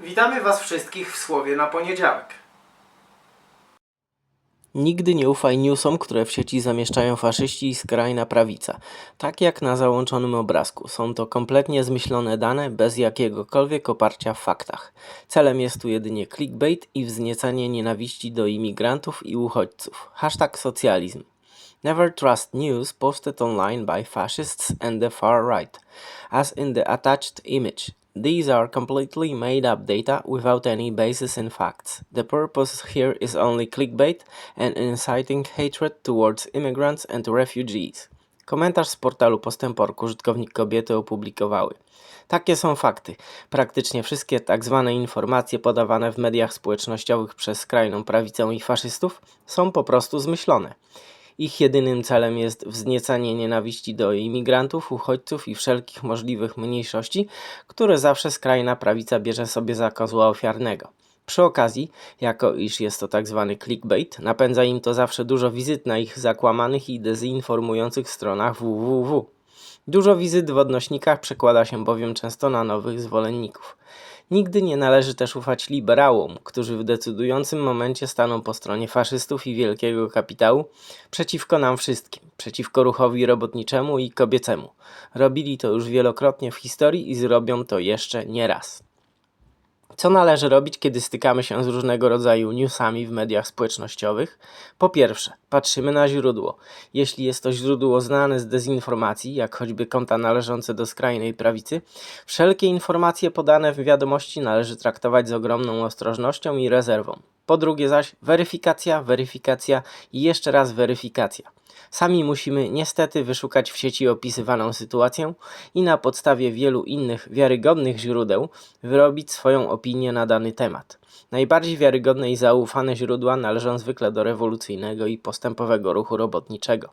Witamy Was wszystkich w Słowie na poniedziałek. Nigdy nie ufaj newsom, które w sieci zamieszczają faszyści i skrajna prawica. Tak jak na załączonym obrazku. Są to kompletnie zmyślone dane, bez jakiegokolwiek oparcia w faktach. Celem jest tu jedynie clickbait i wzniecanie nienawiści do imigrantów i uchodźców. Hashtag socjalizm. Never trust news posted online by fascists and the far right, as in the attached image. These are completely made up data without any basis in facts. The purpose here is only clickbait and inciting hatred towards immigrants and refugees. Komentarz z portalu Postęporku użytkownik kobiety opublikowały. Takie są fakty. Praktycznie wszystkie tak zwane informacje podawane w mediach społecznościowych przez skrajną prawicę i faszystów są po prostu zmyślone. Ich jedynym celem jest wzniecanie nienawiści do imigrantów, uchodźców i wszelkich możliwych mniejszości, które zawsze skrajna prawica bierze sobie za kozła ofiarnego. Przy okazji, jako iż jest to tak zwany clickbait, napędza im to zawsze dużo wizyt na ich zakłamanych i dezinformujących stronach www. Dużo wizyt w odnośnikach przekłada się bowiem często na nowych zwolenników. Nigdy nie należy też ufać liberałom, którzy w decydującym momencie staną po stronie faszystów i wielkiego kapitału przeciwko nam wszystkim, przeciwko ruchowi robotniczemu i kobiecemu. Robili to już wielokrotnie w historii i zrobią to jeszcze nie raz. Co należy robić, kiedy stykamy się z różnego rodzaju newsami w mediach społecznościowych? Po pierwsze, patrzymy na źródło. Jeśli jest to źródło znane z dezinformacji, jak choćby konta należące do skrajnej prawicy, wszelkie informacje podane w wiadomości należy traktować z ogromną ostrożnością i rezerwą. Po drugie zaś, weryfikacja, weryfikacja i jeszcze raz weryfikacja. Sami musimy niestety wyszukać w sieci opisywaną sytuację i na podstawie wielu innych wiarygodnych źródeł wyrobić swoją opinię na dany temat. Najbardziej wiarygodne i zaufane źródła należą zwykle do rewolucyjnego i postępowego ruchu robotniczego.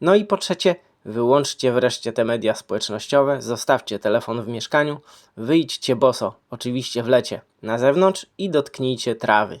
No i po trzecie, wyłączcie wreszcie te media społecznościowe, zostawcie telefon w mieszkaniu, wyjdźcie boso, oczywiście w lecie, na zewnątrz i dotknijcie trawy.